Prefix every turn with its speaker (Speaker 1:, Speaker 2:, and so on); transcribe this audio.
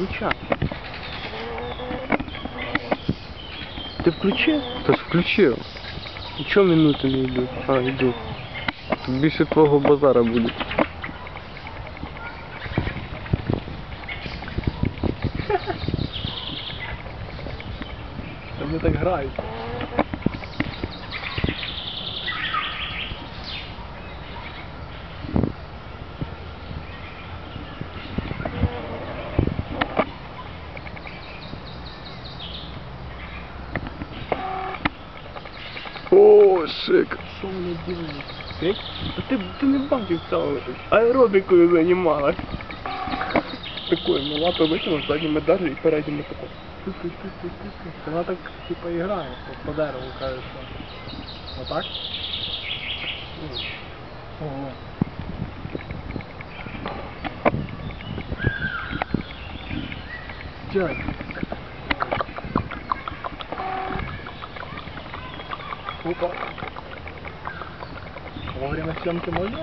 Speaker 1: ключа. Ти включив?
Speaker 2: Та ж включив.
Speaker 1: І чого минути не йдуть? А, йдуть.
Speaker 2: Тут більше твого базара буде.
Speaker 1: Та вони так грають.
Speaker 2: О, шик.
Speaker 1: Що вони делають? Ти, ти, ти не бачив цього. Аеробікою займалась. Такою, ну лапи витягнув, задніми даже і передніми тако. Вона так типа грає, по, по дереву каже, що. Отак? Ого. Дядь. Опа. Во время съемки можно?